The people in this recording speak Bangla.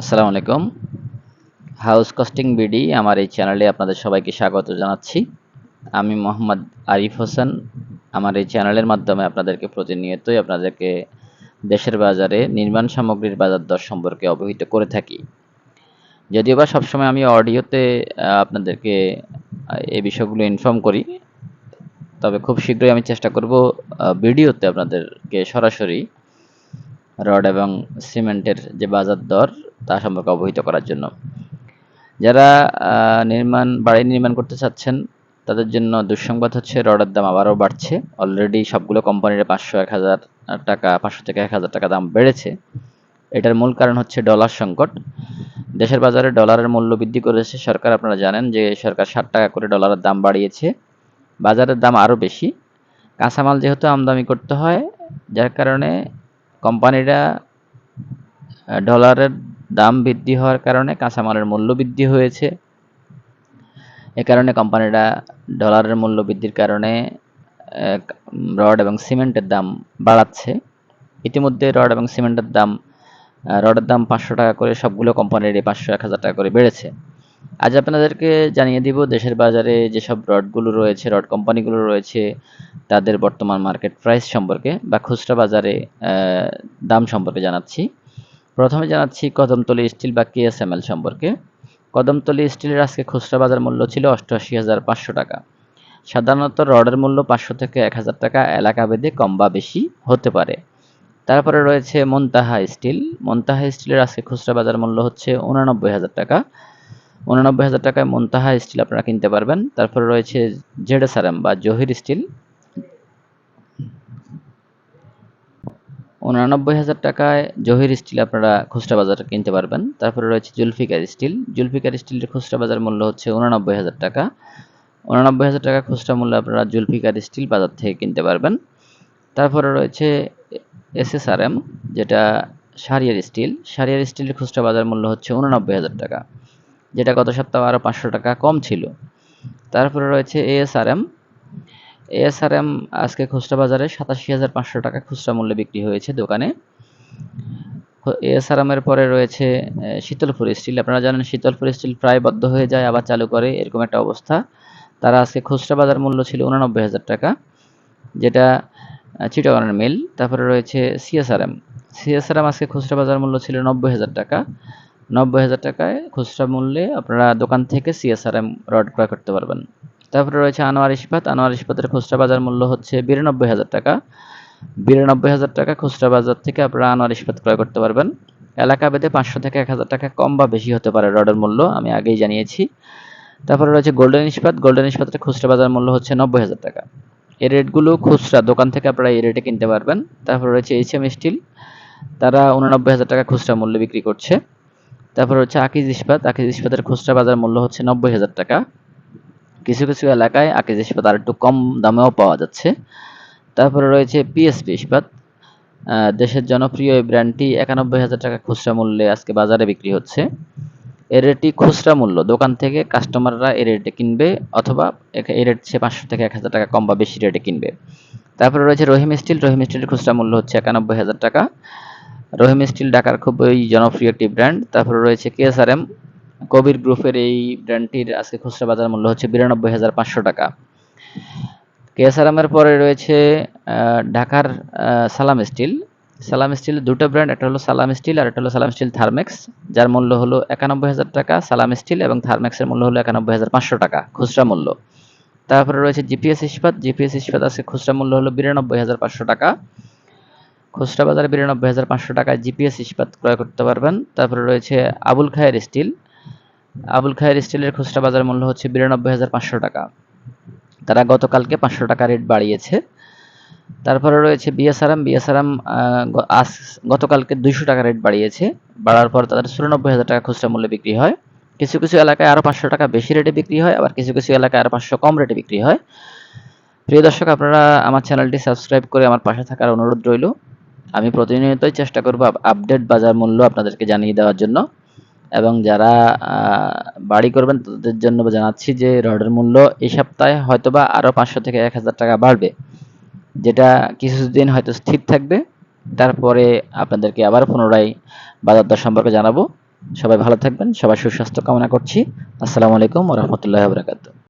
আসসালামু আলাইকুম। হাউস কস্টিং বিডি আমার এই চ্যানেলে আপনাদের সবাইকে স্বাগত জানাচ্ছি। আমি মোহাম্মদ আরিফ হোসেন। আমার এই চ্যানেলের মাধ্যমে আপনাদেরকে প্রতিনিয়তই আপনাদেরকে দেশের বাজারে নির্মাণ সামগ্রীর বাজার দর সম্পর্কে অবহিত করে থাকি। যদিও বা সবসময় আমি অডিওতে আপনাদেরকে এই বিষয়গুলো ইনফর্ম করি, তবে খুব শীঘ্রই আমি চেষ্টা করব ভিডিওতে আপনাদেরকে সরাসরি রড এবং সিমেন্টের যে বাজার দর, তা সম্পর্কে অবহিত করার জন্য। যারা নির্মাণ, বাড়ি নির্মাণ করতে চাচ্ছেন, তাদের জন্য দুঃসংবাদ হচ্ছে, রডের দাম আবারও বাড়ছে। অলরেডি সবগুলো কোম্পানির পাঁচশো এক হাজার টাকা, পাঁচশো থেকে এক হাজার টাকা দাম বেড়েছে। এটার মূল কারণ হচ্ছে ডলার সংকট। দেশের বাজারে ডলারের মূল্য বৃদ্ধি করেছে। সরকার, আপনারা জানেন যে সরকার ষাট টাকা করে ডলারের দাম বাড়িয়েছে। বাজারের দাম আরও বেশি। কাঁচামাল যেহেতু আমদানি করতে হয়, যার কারণে কোম্পানিরা ডলারের দাম বৃদ্ধি হওয়ার কারণে কাঁচামালের মূল্য বৃদ্ধি হয়েছে। এ কারণে কোম্পানিরা ডলারের মূল্য বৃদ্ধির কারণে রড এবং সিমেন্টের দাম বাড়াচ্ছে। ইতিমধ্যে রড এবং সিমেন্টের দাম রডের দাম পাঁচশো টাকা করে, সবগুলো কোম্পানির পাঁচশো এক হাজার টাকা করে বেড়েছে। আজ আপনাদেরকে জানিয়ে দিব, দেশের বাজারে যেসব রডগুলো রয়েছে, রড কোম্পানিগুলো রয়েছে, তাদের বর্তমান মার্কেট প্রাইস সম্পর্কে বা খুচরা বাজারে দাম সম্পর্কে জানাচ্ছি। প্রথমে জানাচ্ছি কদমতলী স্টিল বা কেএসএমএল সম্পর্কে। কদমতলী স্টিলের আজকে খুচরা বাজার মূল্য ছিল অষ্টআশি হাজার পাঁচশো টাকা। সাধারণত রডের মূল্য পাঁচশো থেকে এক হাজার টাকা, এলাকা ভেদে কম বা বেশি হতে পারে। তারপরে রয়েছে মন্তাহা স্টিল। মন্তাহা স্টিলের আজকে খুচরা বাজার মূল্য হচ্ছে উনানব্বই হাজার টাকা। উনানব্বই হাজার টাকায় মন্তাহা স্টিল আপনারা কিনতে পারবেন। তারপরে রয়েছে জেডেসারাম বা জহির স্টিল উনানব্বই হাজার টাকায় জহির স্টিল আপনারা খুচরা বাজারে কিনতে পারবেন। তারপরে রয়েছে জুলফিকার স্টিল জুলফিকার স্টিলের খুচরা বাজার মূল্য হচ্ছে উনানব্বই হাজার টাকা। উনানব্বই হাজার টাকা খুচরা মূল্য আপনারা জুলফিকার স্টিল বাজার থেকে কিনতে পারবেন। তারপরে রয়েছে এসএসআরএম যেটা সারিয়ার স্টিল সারিয়ার স্টিলের খুচরা বাজার মূল্য হচ্ছে উননব্বই হাজার টাকা। যেটা গত সপ্তাহে আরও পাঁচশো টাকা কম ছিল। তারপরে রয়েছে এএসআরএম। এএসআরএম আজকে খুচরা বাজারে সাতাশি হাজার পাঁচশো টাকা খুচরা মূল্যে বিক্রি হয়েছে দোকানে। এএসআরএম এর পরে রয়েছে শীতলপুর স্টিল। আপনারা জানেন শীতলপুর স্টিল প্রায় বদ্ধ হয়ে যায়, আবার চালু করে, এরকম একটা অবস্থা। তারা আজকে খুচরা বাজার মূল্য ছিল উননব্বই হাজার টাকা, যেটা চিটাগনের মিল। তারপরে রয়েছে সিএসআরএম। সিএসআরএম আজকে খুচরা বাজার মূল্য ছিল নব্বই হাজার টাকা। নব্বই হাজার টাকায় খুচরা মূল্যে আপনারা দোকান থেকে সিএসআরএম রড ক্রয় করতে পারবেন। তারপরে রয়েছে আনোয়ার ইস্পাত। আনোয়ার ইস্পাতের খুচরা বাজার মূল্য হচ্ছে বিরানব্বই হাজার টাকা। বিরানব্বই হাজার টাকা খুচরা বাজার থেকে আপনারা আনোয়ার ইস্পাত ক্রয় করতে পারবেন। এলাকা ভেদে পাঁচশো থেকে এক হাজার টাকা কম বা বেশি হতে পারে রডের মূল্য, আমি আগেই জানিয়েছি। তারপরে রয়েছে গোল্ডেন ইস্পাত। গোল্ডেন ইস্পাতের খুচরা বাজার মূল্য হচ্ছে নব্বই হাজার টাকা। এই রেটগুলো খুচরা দোকান থেকে আপনারা এই রেটে কিনতে পারবেন। তারপর রয়েছে এইচএম স্টিল। তারা উননব্বই হাজার টাকা খুচরা মূল্যে বিক্রি করছে। তারপর হচ্ছে আকিজ ইস্পাত। আকিজ ইস্পাতের খুচরা বাজার মূল্য হচ্ছে নব্বই হাজার টাকা। কিছু কিছু এলাকায় আকিজ ইস্পাত আর একটু কম দামেও পাওয়া যাচ্ছে। তারপরে রয়েছে পিএসপি ইস্পাত। দেশের জনপ্রিয় এই ব্র্যান্ডটি একানব্বই হাজার টাকা খুচরা মূল্যে আজকে বাজারে বিক্রি হচ্ছে। এর রেটটি খুচরা মূল্য। দোকান থেকে কাস্টমাররা এই রেটে কিনবে অথবা এ- রেট সে পাঁচশো থেকে এক হাজার টাকা কম বা বেশি রেটে কিনবে। তারপরে রয়েছে রহিম স্টিল রহিম স্টিলের খুচরা মূল্য হচ্ছে একানব্বই হাজার টাকা। রহিম স্টিল ঢাকার খুবই জনপ্রিয় একটি ব্র্যান্ড। তারপরে রয়েছে কেএসআরএম। কবির গ্রুপের এই ব্র্যান্ডটির আজকে খুচরা বাজার মূল্য হচ্ছে বিরানব্বই হাজার পাঁচশো টাকা। কেএসআরএম এর পরে রয়েছে ঢাকার সালাম স্টিল। সালাম স্টিল দুটো ব্র্যান্ড, একটা হলো সালাম স্টিল আর একটা হলো সালাম স্টিল থার্মেক্স। যার মূল্য হলো একানব্বই হাজার টাকা, সালাম স্টিল এবং থার্মেক্সের মূল্য হলো একানব্বই হাজার পাঁচশো টাকা, খুচরা মূল্য। তারপরে রয়েছে জিপিএস ইস্পাত। জিপিএস ইস্পাত আছে খুচরা মূল্য হলো বিরানব্বই হাজার পাঁচশো টাকা। খুচরা বাজারে বিরানব্বই হাজার পাঁচশো টাকায় জিপিএস ইস্পাত ক্রয় করতে পারবেন। তারপরে রয়েছে আবুল খায়ের স্টিল। আবুল খায়ের স্টিলের খুচরা বাজার মূল্য হচ্ছে বিরানব্বই হাজার পাঁচশো টাকা। তারা গতকালকে পাঁচশো টাকা রেট বাড়িয়েছে। তারপরে রয়েছে বিএসআরএম। বিএসআরএম আজ, গতকালকে দুইশো টাকা রেট বাড়িয়েছে। বাড়ার পর তাদের চুরানব্বই হাজার টাকা খুচরা মূল্যে বিক্রি হয়। কিছু কিছু এলাকায় আরও পাঁচশো টাকা বেশি রেটে বিক্রি হয়, আবার কিছু কিছু এলাকায় আরও পাঁচশো কম রেটে বিক্রি হয়। প্রিয় দর্শক, আপনারা আমার চ্যানেলটি সাবস্ক্রাইব করে আমার পাশে থাকার অনুরোধ রইল। আমি প্রতিনিয়তই চেষ্টা করব আপডেট বাজার মূল্য আপনাদেরকে জানিয়ে দেওয়ার জন্য। এবং যারা বাড়ি করবেন তাদের জন্য জানাচ্ছি যে রডের মূল্য এই সপ্তাহে হয়তোবা আরও পাঁচশো থেকে এক হাজার টাকা বাড়বে। যেটা কিছুদিন হয়তো স্থির থাকবে। তারপরে আপনাদেরকে আবার পুনরায় বাজার দর সম্পর্কে জানাব। সবাই ভালো থাকবেন সবার সুস্বাস্থ্য কামনা করছি। আসসালামু আলাইকুম ওরহমতুল্লাহ বরাকাতু